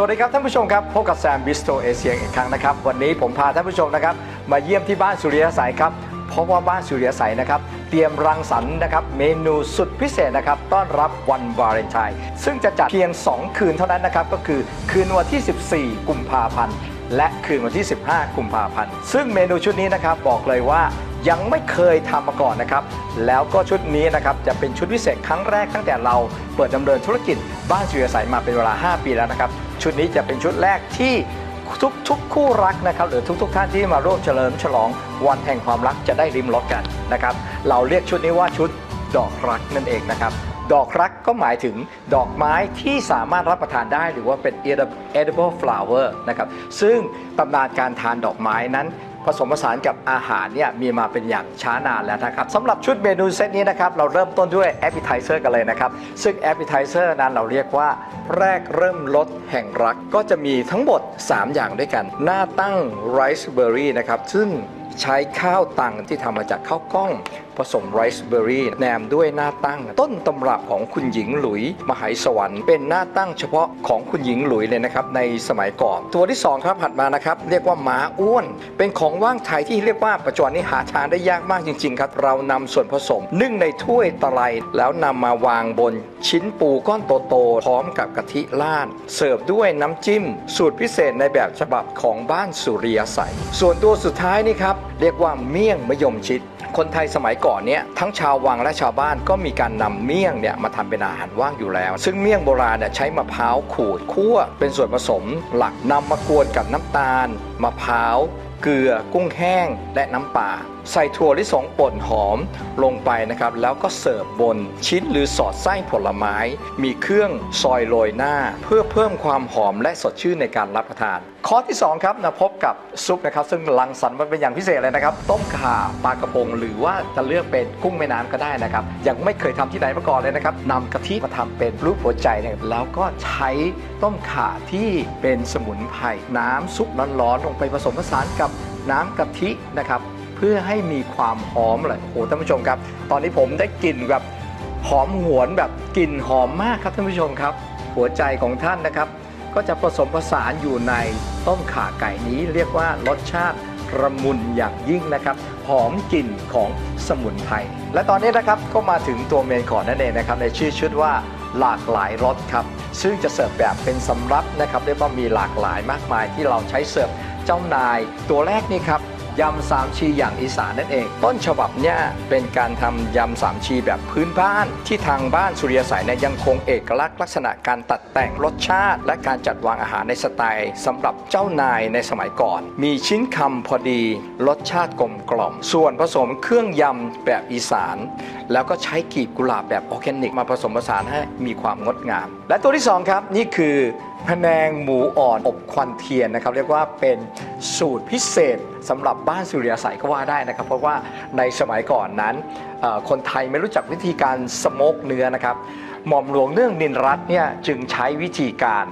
สวัสดีครับท่านผู้ชมครับพบกับแซมบิสโตเอเชียอีกครั้งนะครับ วันนี้ผมพาท่านผู้ชมนะครับ มาเยี่ยมที่บ้านสุริยสัยครับเพราะว่าบ้านสุริยสัยนะครับ เตรียมรังสรรค์นะครับ เมนูสุดพิเศษนะครับ ต้อนรับวันวาเลนไทน์ซึ่งจะจัดเพียง 2 คืนเท่านั้นนะครับ ก็คือคืนวันที่ 14 กุมภาพันธ์และคืนวันที่ 15 กุมภาพันธ์ซึ่งเมนูชุดนี้นะครับบอกเลยว่ายังไม่เคยทำมาก่อนนะครับ แล้วก็ชุดนี้นะครับจะเป็นชุดพิเศษครั้งแรกตั้งแต่เราเปิดดำเนินธุรกิจบ้านสุริยสัยมาเป็นเวลา 5 ปีแล้วนะครับ ชุดนี้จะเป็นชุดแรกที่ทุกทุกคู่รักนะครับหรือทุกทุกท่านที่มาร่วมเฉลิมฉลองวันแห่งความรักจะได้ริมรถกันนะครับ เราเรียกชุดนี้ว่าชุดดอกรักนั่นเองนะครับ ดอกรักก็หมายถึงดอกไม้ที่สามารถรับประทานได้หรือว่าเป็น edible flower นะครับ ซึ่งตำนานการทานดอกไม้นั้น ผสมผสานกับอาหารเนี่ยมีมาเป็นอย่างช้านานแล้วนะครับสำหรับชุดเมนูเซตนี้นะครับเราเริ่มต้นด้วยแอปเปิลเซอร์กันเลยนะครับ ซึ่งแอปเปิลเซอร์นั้นเราเรียกว่าแรกเริ่มรสแห่งรักก็จะมีทั้งหมด 3 อย่างด้วยกัน หน้าตั้งไรซ์เบอร์รี่นะครับซึ่ง ใช้ข้าวตังที่ทำมาจากข้าวกล้อง ผสมไรซ์เบอร์รี่แนมด้วยหน้าตั้ง ต้นตำรับของคุณหญิงหลุยมหายสวรรค์เป็นหน้าตั้งเฉพาะของคุณหญิงหลุยเลยนะครับในสมัยก่อน ตัวที่ 2 ครับถัดมานะครับ เรียกว่าม้าอ้วน เป็นของว่างไทยที่เรียกว่าปัจจุบันนี้หาทานได้ยากมากจริง ๆ ครับ เรานำส่วนผสม นึ่งในถ้วยตะไลแล้วนำมาวางบนชิ้นปูก้อนโตๆพร้อมกับกะทิล่านเสิร์ฟด้วยน้ำจิ้ม สูตรพิเศษในแบบฉบับของบ้านสุริยใสยส่วนตัวสุดท้ายนี่ครับเรียกว่าเมี่ยงมะยมชิด คนไทยสมัยก่อนเนี่ยทั้งชาววังและชาวบ้านก็มีการนำเมี่ยงเนี่ยมาทำเป็นอาหารว่างอยู่แล้ว ซึ่งเมี่ยงโบราณเนี่ยใช้มะพร้าวขูดคั่วเป็นส่วนผสมหลักนำมากวนกับน้ำตาลมะพร้าวเกลือกุ้งแห้งและน้ำปลา ใส่ถั่วลิสงป่นหอมลงไปนะครับ แล้วก็เสิร์ฟบนชิ้นหรือสอดไส้ผลไม้ มีเครื่องซอยโรยหน้า เพื่อเพิ่มความหอมและสดชื่นในการรับประทาน ข้อที่ 2 ครับนะพบกับซุปนะครับ ซึ่งรังสรรค์มาเป็นอย่างพิเศษเลยนะครับ ต้มข่าปลากระพงหรือว่าจะเลือกเป็นกุ้งแม่น้ำก็ได้นะครับ ยังไม่เคยทำที่ไหนมาก่อนเลยนะครับนำกะทิมาทำเป็นรูปหัวใจนี่ยแล้วก็ใช้ต้มข่าที่เป็นสมุนไพรน้ำซุปร้อนๆลงไปผสมผสานกับน้ำกะทินะครับ เพื่อให้มีความหอมเลยโอ้โหท่านผู้ชมครับ ตอนนี้ผมได้กลิ่นแบบหอมหวนแบบกลิ่นหอมมากครับท่านผู้ชมครับ หัวใจของท่านนะครับ ก็จะผสมผสานอยู่ในต้มข่าไก่นี้เรียกว่ารสชาติระมุนอย่างยิ่งนะครับ หอมกลิ่นของสมุนไพรและตอนนี้นะครับก็มาถึงตัวเมนขอร์นั่นเองนะครับในชื่อชุดว่าหลากหลายรสครับ ซึ่งจะเสิร์ฟแบบเป็นสำรับนะครับเรียกว่ามีหลากหลายมากมายที่เราใช้เสิร์ฟเจ้านายตัวแรกนี่ครับ ยำสามชีอย่างอีสานนั่นเอง ต้นฉบับเนี่ยเป็นการทำยำสามชีแบบพื้นบ้าน ที่ทางบ้านสุริยสายเนี่ยยังคงเอกลักษณ์ลักษณะการตัดแต่งรสชาติ และการจัดวางอาหารในสไตล์สำหรับเจ้านายในสมัยก่อน มีชิ้นคำพอดี รสชาติกลมกล่อม ส่วนผสมเครื่องยำแบบอีสาน แล้วก็ใช้กีบกุหลาบแบบออร์แกนิก มาผสมผสานให้มีความงดงาม และตัวที่สองครับนี่คือพแนงหมูอ่อนอบควันเทียนนะครับ เรียกว่าเป็นสูตรพิเศษสำหรับบ้านสุริยสัยก็ว่าได้นะครับ เพราะว่าในสมัยก่อนนั้น คนไทยไม่รู้จักวิธีการสโมกเนื้อนะครับ หม่อมหลวงเนื่องนินรัตน์เนี่ยจึงใช้วิธีการ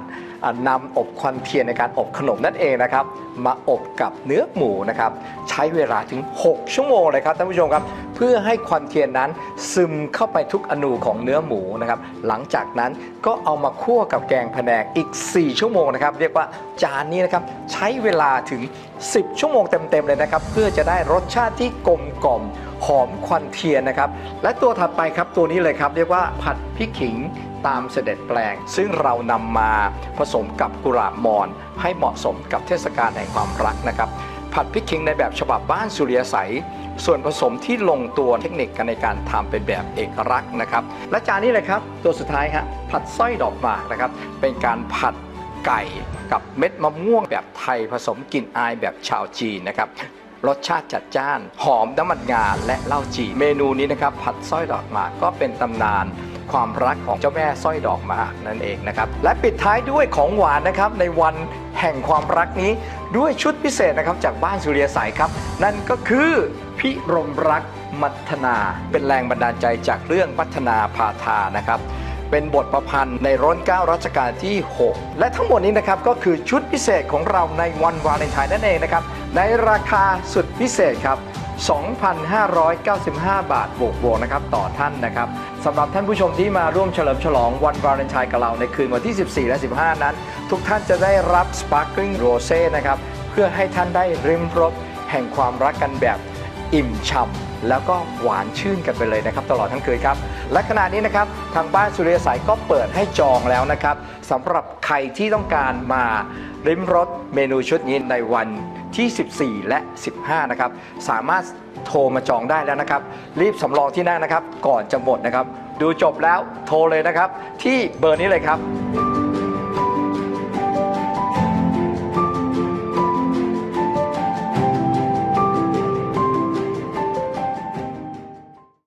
นำอบควันเทียนในการอบขนมนั่นเองนะครับ มาอบกับเนื้อหมูนะครับ ใช้เวลาถึง 6 ชั่วโมงเลยครับท่านผู้ชมครับ เพื่อให้ควันเทียนนั้นซึมเข้าไปทุกอนูของเนื้อหมูนะครับ หลังจากนั้นก็เอามาคั่วกับแกงพะแนงอีก 4 ชั่วโมงนะครับ เรียกว่าจานนี้นะครับใช้เวลาถึง 10 ชั่วโมงเต็มๆเลยนะครับ เพื่อจะได้รสชาติที่กลมกล่อมหอมควันเทียนนะครับ และตัวถัดไปครับตัวนี้เลยครับ เรียกว่าผัดพริกขิง ตามเสด็จแปลง ซึ่งเรานำมาผสมกับกุหลาบมอน ให้เหมาะสมกับเทศกาลแห่งความรักนะครับ ผัดพริกขิงในแบบฉบับบ้านสุริยใสยส่วนผสมที่ลงตัวเทคนิคกันในการทำเป็นแบบเอกลักษณ์นะครับ และจานนี้เลยครับ ตัวสุดท้ายฮะผัดสร้อยดอกหมากนะครับ เป็นการผัดไก่กับเม็ดมะม่วงแบบไทยผสมกลิ่นอายแบบชาวจีนนะครับรสชาติจัดจ้าน หอมน้ำมันงาและเหล้าจีเมนูนี้นะครับ ผัดสร้อยดอกหมากก็เป็นตำนาน ความรักของเจ้าแม่สร้อยดอกหมากนั่นเองนะครับ และปิดท้ายด้วยของหวานนะครับในวันแห่งความรักนี้ด้วยชุดพิเศษนะครับจากบ้านสุริยสายครับ นั่นก็คือพิรมรักมัทนา เป็นแรงบันดาลใจจากเรื่องมัทนาพาทานะครับเป็นบทประพันธ์ในร้นเก้ารัชกาลที่ 6 และทั้งหมดนี้นะครับก็คือชุดพิเศษของเราในวันวาเลนไทน์นั่นเองนะครับในราคาสุดพิเศษครับ 2,595 บาทบวกบวกนะครับต่อท่านนะครับสำหรับท่านผู้ชมที่มาร่วมเฉลิมฉลองวันวาเลนไทน์กับเราในคืนวันที่ 14 และ 15 นั้น ทุกท่านจะได้รับ Sparkling Rosé นะครับเพื่อให้ท่านได้ริมรสแห่งความรักกันแบบอิ่มฉ่ำ แล้วก็หวานชื่นกันไปเลยนะครับ ตลอดทั้งคืนครับ และขณะนี้นะครับทางบ้านสุริยสายก็เปิดให้จองแล้วนะครับสำหรับใครที่ต้องการมาริมรสเมนูชุดนี้ในวันที่ 14 และ 15 นะครับ สามารถโทรมาจองได้แล้วนะครับ รีบสำรองที่นั่งนะครับ ก่อนจะหมดนะครับ ดูจบแล้วโทรเลยนะครับ ที่เบอร์นี้เลยครับ